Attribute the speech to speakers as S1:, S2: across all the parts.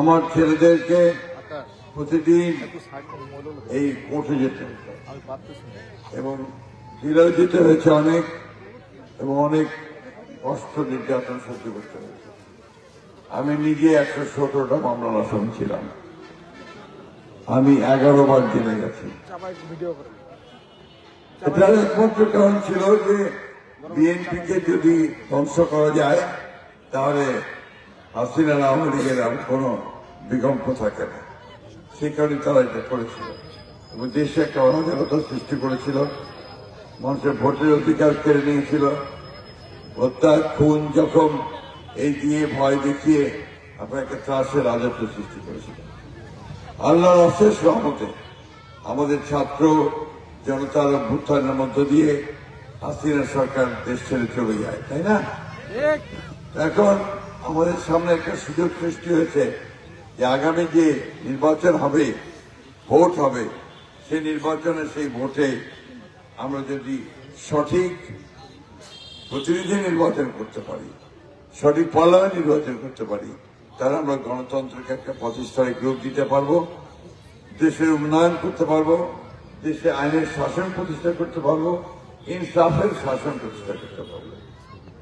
S1: আমার ছেলেদেরকে প্রতিদিন এই কোর্টে যেতে এবং জেলেও হয়েছে অনেক এবং অনেক কষ্ট নির্যাতন সহ্য করতে হয়েছে। আমি নিজে একশো সতেরোটা মামলার আসামি ছিলাম। আমি এগারো বার জেলে গেছি। এটার একমাত্র কারণ ছিল যে বিএনপিকে যদি ধ্বংস করা যায়, তাহলে হাসিনা আওয়ামী লীগের আর কোনো বিকল্প থাকে না। সেই কারণে তারা এটা করেছিল। এবং দেশে একটা অরাজকতা সৃষ্টি করেছিল। মানুষের ভোটের অধিকার কেড়ে নিয়েছিল। হত্যা খুন যখন এই দিয়ে ভয় দেখিয়ে আপনার একটা ত্রাসের রাজত্ব সৃষ্টি করেছিল। আল্লাহর অশেষ রহমতে আমাদের ছাত্র জনতার অভ্যুত্থানের মধ্য দিয়ে হাসিনা সরকার দেশ ছেড়ে চলে যায় তাই না? এখন আমাদের সামনে একটা সুযোগ সৃষ্টি হয়েছে যে আগামী যে নির্বাচন হবে, ভোট হবে, সেই নির্বাচনে সেই ভোটে আমরা যদি সঠিক প্রতিনিধি নির্বাচন করতে পারি, সঠিক পার্লামেন্ট নির্বাচন করতে পারি, তাহলে আমরা গণতন্ত্রকে একটা প্রতিষ্ঠানিক গ্রুপ দিতে পারব, দেশের উন্নয়ন করতে পারব, দেশে আইনের শাসন প্রতিষ্ঠা করতে পারব, ইনসাফের শাসন প্রতিষ্ঠা করতে পারব।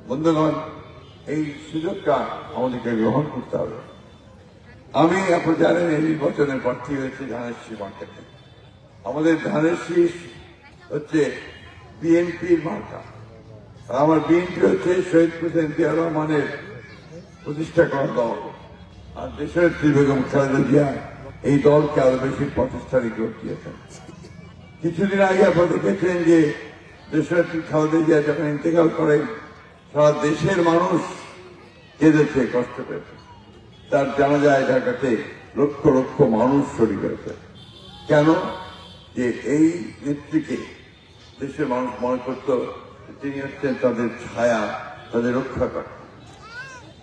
S1: বন্ধুগণ এই সুযোগটা আমাদেরকে গ্রহণ করতে হবে। আমি আপনি জানেন এই নির্বাচনের প্রার্থী হয়েছে ধানের মার্কেটে। আমাদের ধানের হচ্ছে বিএনপির মার্কা। আর আমার বিএনপি হচ্ছে শহীদ প্রেসিডেন্ট জিয়া রহমানের প্রতিষ্ঠা করা দল। আর দেশের শ্রী বেগম খালেদা জিয়া এই দলকে আরও বেশি প্রাতিষ্ঠানিক রূপ দিয়েছেন। কিছুদিন আগে আপনারা দেখেছেন যে দেশের শ্রী খালেদা জিয়া যখন ইন্তেকাল করেন সারা দেশের মানুষ কেঁদেছে কষ্ট পেয়েছে। তার জানা যায় ঢাকাতে লক্ষ লক্ষ মানুষ শরীর হয়েছে কেন? যে এই নেত্রীকে দেশের মানুষ মনে করত তিনি হচ্ছেন তাদের ছায়া, তাদের রক্ষা করেন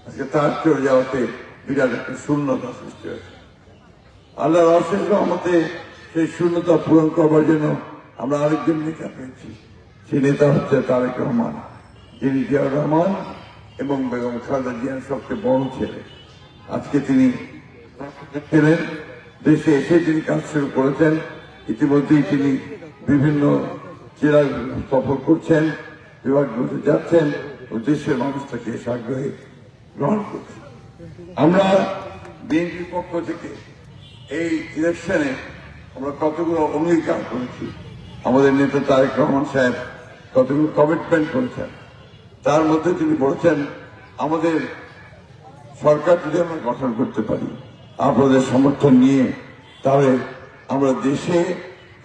S1: আজকে তার চলে যাওয়াতে বিরাট একটা শূন্যতা সৃষ্টি হয়েছে। আল্লাহর অশেষ রহমতে সেই শূন্যতা পূরণ করবার জন্য আমরা আরেকজন নেতা পেয়েছি। সেই নেতা হচ্ছে তারেক রহমান। যিনি জিয়াউর রহমান এবং বেগম খালেদা জিয়ার সবচেয়ে বড় ছেলে। আজকে তিনি ছিলেন দেশে এসে তিনি কাজ শুরু করেছেন। ইতিমধ্যেই তিনি বিভিন্ন জেলা সফর করছেন বিভাগগুলোতে যাচ্ছেন ও দেশের মানুষ তাকে সাগ্রহে গ্রহণ করছেন আমরা বিএনপির পক্ষ থেকে এই ইলেকশনে আমরা কতগুলো অঙ্গীকার করেছি। আমাদের নেতা তারেক রহমান সাহেব কতগুলো কমিটমেন্ট করেছেন। তার মধ্যে তিনি বলেছেন, আমাদের সরকার যদি আমরা গঠন করতে পারি, আপনাদের সমর্থন নিয়ে, তাহলে আমরা দেশে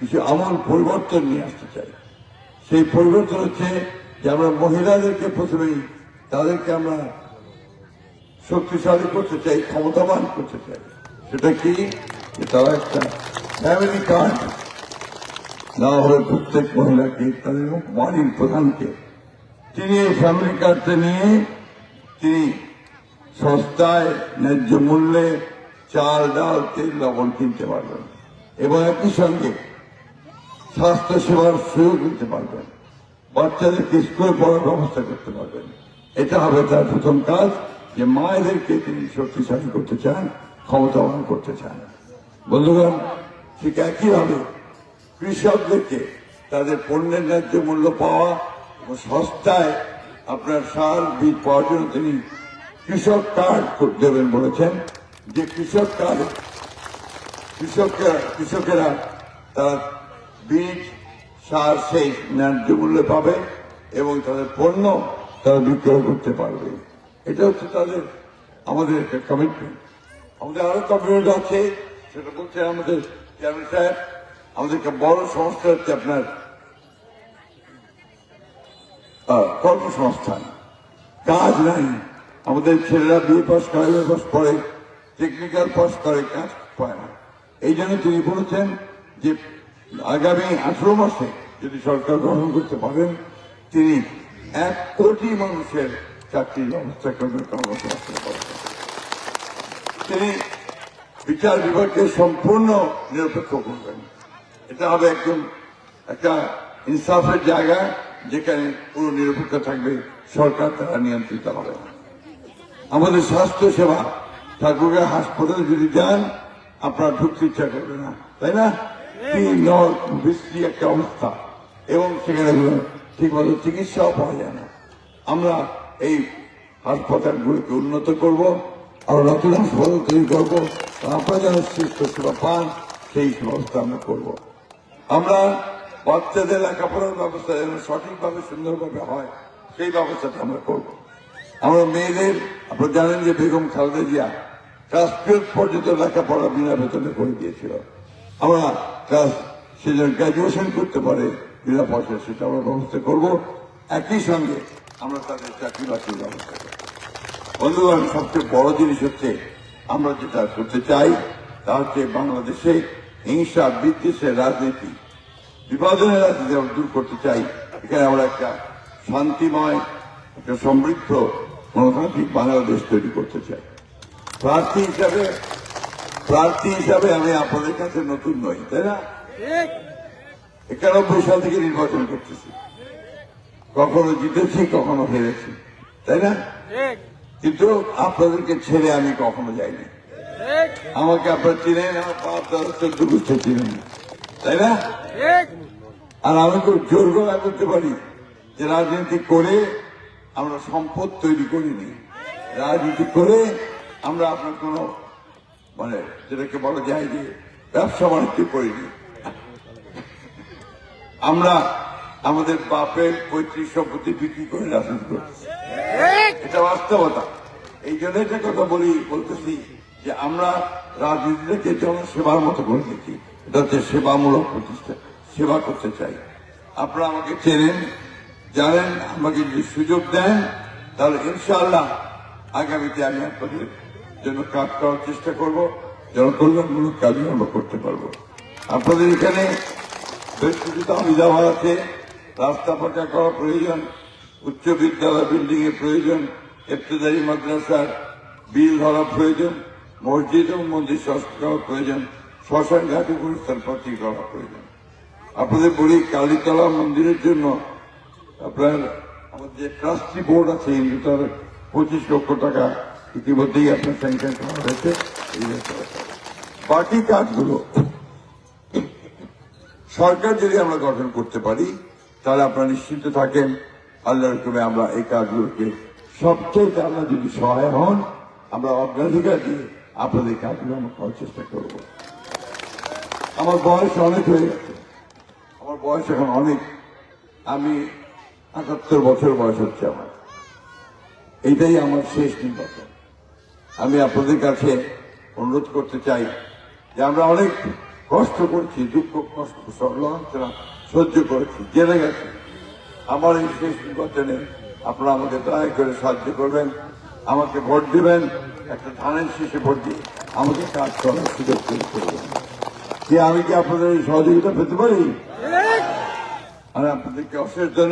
S1: কিছু আমল পরিবর্তন নিয়ে আসতে চাই। সেই পরিবর্তন হচ্ছে যে আমরা মহিলাদেরকে প্রথমেই, তাদেরকে আমরা শক্তিশালী করতে চাই, ক্ষমতাবান করতে চাই। সেটা কি? তারা একটা ফ্যামিলি কার্ড না হলে প্রত্যেক মহিলাকে তাদের বাড়ির প্রধানকে তিনি এই ফ্যামিলি কার্ডটা নিয়ে তিনি সস্তায় ন্যায্য মূল্যে চাল, ডাল, তেল, লবণ কিনতে পারবেন এবং একই সঙ্গে স্বাস্থ্য সেবার সুযোগ দিতে পারবেন। বাচ্চাদেরকে স্কুলে পড়ার ব্যবস্থা করতে পারবেন। এটা হবে তার প্রথম কাজ যে মায়েদেরকে তিনি শক্তিশালী করতে চান, ক্ষমতাবান করতে চান। বন্ধুগণ, ঠিক একইভাবে কৃষকদেরকে তাদের পণ্যের ন্যায্য মূল্য পাওয়া সস্তায় আপনার সার বীজ পাওয়ার জন্য তিনি কৃষক কার্ড করে দেবেন বলেছেন, যে কৃষক কার্ড, কৃষকরা, কৃষকেরা তারা বীজ, সার সেই ন্যায্য মূল্যে পাবে এবং তাদের পণ্য তারা বিক্রয় করতে পারবে। এটা হচ্ছে তাদের, আমাদের একটা কমিটমেন্ট আমাদের আরও কমিটমেন্ট আছে, সেটা বলছে আমাদের চেয়ারম্যান সাহেব, আমাদের একটা বড় সংস্থা হচ্ছে আপনার কর্মসংস্থান। কাজ নাই। আমাদের ছেলেরা বিয়ে পাস করে পাস করে টেকনিক্যাল পাস করে, কাজ পায় না। এই জন্য তিনি বলেছেন যে আগামী আঠারো মাসে যদি সরকার গ্রহণ করতে পারেন, তিনি এক কোটি মানুষের চাকরির ব্যবস্থা করবেন, কর্মসংস্থান করবেন। তিনি বিচার বিভাগকে সম্পূর্ণ নিরপেক্ষ করবেন। এটা হবে একদম একটা ইনসাফের জায়গা। যেখানে পুরো নিরপেক্ষ থাকবে, সরকার তারা নিয়ন্ত্রিত হবে। আমাদের স্বাস্থ্য সেবা ঠাকুরগাঁ হাসপাতালে যদি যান, আপনার ঢুকতে ইচ্ছা করবে না। তাই না? বৃষ্টি একটা অবস্থা। এবং সেখানে ঠিক মতো চিকিৎসাও পাওয়া যায় না। আমরা এই হাসপাতালগুলোকে উন্নত করব আর নতুন হাসপাতাল তৈরি করব আপনারা যেন সুস্থ সেবা পান, সেই ব্যবস্থা আমরা করব। আমরা বাচ্চাদের লেখাপড়ার ব্যবস্থা যেন সঠিকভাবে, সুন্দরভাবে হয়, সেই ব্যবস্থাটা আমরা করব। আমরা মেয়েদের, আপনারা জানেন যে বেগম খালেদা জিয়া ক্লাস টুয়েলভ পর্যন্ত লেখাপড়া বিনা বেতনে করে দিয়েছিল। আমরা ক্লাস সে যেন গ্রাজুয়েশন করতে পারে, বিনা পয়সা সেটা আমরা ব্যবস্থা করব। একই সঙ্গে আমরা তাদের চাকরি বাকরির ব্যবস্থা করব। বন্ধুগণ, সবচেয়ে বড় জিনিস হচ্ছে, আমরা যেটা করতে চাই, তা হচ্ছে বাংলাদেশে হিংসা বিদ্বেষের রাজনীতি। বিভাজনের রাজনীতি আমরা দূর করতে চাই। এখানে আমরা একটা শান্তিময় একটা সমৃদ্ধ গণতান্ত্রিক বাংলাদেশ তৈরি করতে চাই। প্রার্থী হিসাবে প্রার্থী হিসাবে আমি আপনাদের কাছে নতুন নই তাই না? একানব্বই সাল থেকে নির্বাচন করতেছি। কখনো জিতেছি কখনো হেরেছি তাই না? কিন্তু আপনাদেরকে ছেড়ে আমি কখনো যাইনি। আমাকে আপনার চিনেন আমার বাপ দাদা চোদ্দ গোষ্ঠী চিনেন। না। তাই না? আর আমি খুব জোর গলায় করতে পারি যে রাজনীতি করে আমরা সম্পদ তৈরি করিনি। রাজনীতি করে আমরা আপনার কোনো মানে যেটাকে বলা যায় যে ব্যবসা বাণিজ্য করিনি। আমরা আমাদের বাপের পঁয়ত্রিশ সম্পত্তি বিক্রি করে রাজনীতি করতেছি এটা বাস্তবতা। এই জন্য একটা কথা বলি বলতেছি যে আমরা রাজনীতিটাকে জনসেবার মতো করে দেখি। এটা হচ্ছে সেবামূলক প্রতিষ্ঠা, সেবা করতে চাই। আপনারা আমাকে চেনেন, জানেন, আমাকে যদি সুযোগ দেন, তাহলে ইনশাআল্লাহ আগামীতে আমি আপনাদের জন্য কাজ করার চেষ্টা করব, জনকল্যাণমূলক কাজও আমরা করতে পারব। আপনাদের এখানে বেশ কিছু দাবি দেওয়া আছে, রাস্তা পাকা করা প্রয়োজন, উচ্চ বিদ্যালয় বিল্ডিং এর প্রয়োজন ইফতেদারি মাদ্রাসার বিল ধরা প্রয়োজন, মসজিদ এবং মন্দির সংস্কার করা প্রয়োজন। শ্মশান ঘাটে পরিষ্কার পাতি করা প্রয়োজন আপনাদের বলি, কালীতলা মন্দিরের জন্য আপনার আমাদের যে ট্রাস্টি বোর্ড আছে হিন্দুতার পঁচিশ লক্ষ টাকা ইতিমধ্যেই আপনার স্যাংশন করা হয়েছে বাকি কাজগুলো, সরকার যদি আমরা গঠন করতে পারি, তাহলে আপনারা নিশ্চিন্ত থাকেন, আল্লাহর হুকুমে আমরা এই কাজগুলোকে সবচেয়ে আল্লাহ যদি সহায় হন, আমরা অগ্রাধিকার দিয়ে আপনাদের কাজগুলো আমরা করার চেষ্টা করব। আমার বয়স অনেক হয়ে আমার বয়স এখন অনেক। আমি একাত্তর বছর বয়স হচ্ছে আমার। এইটাই আমার শেষ নির্বাচন। আমি আপনাদের কাছে অনুরোধ করতে চাই যে আমরা অনেক কষ্ট করছি, দুঃখ, কষ্ট লঞ্চনা সহ্য করেছি, জেনে গেছি। আমার এই শেষ নির্বাচনে আপনারা আমাকে দয়া করে সাহায্য করবেন, আমাকে ভোট দিবেন, একটা ধানের শেষে ভোট দিয়ে আমাকে কাজ করার সুযোগ তৈরি করবেন। কি আমি কি আপনাদের সহযোগিতা পেতে পারি? আর আপনাদেরকে অশেষ ধন্যবাদ?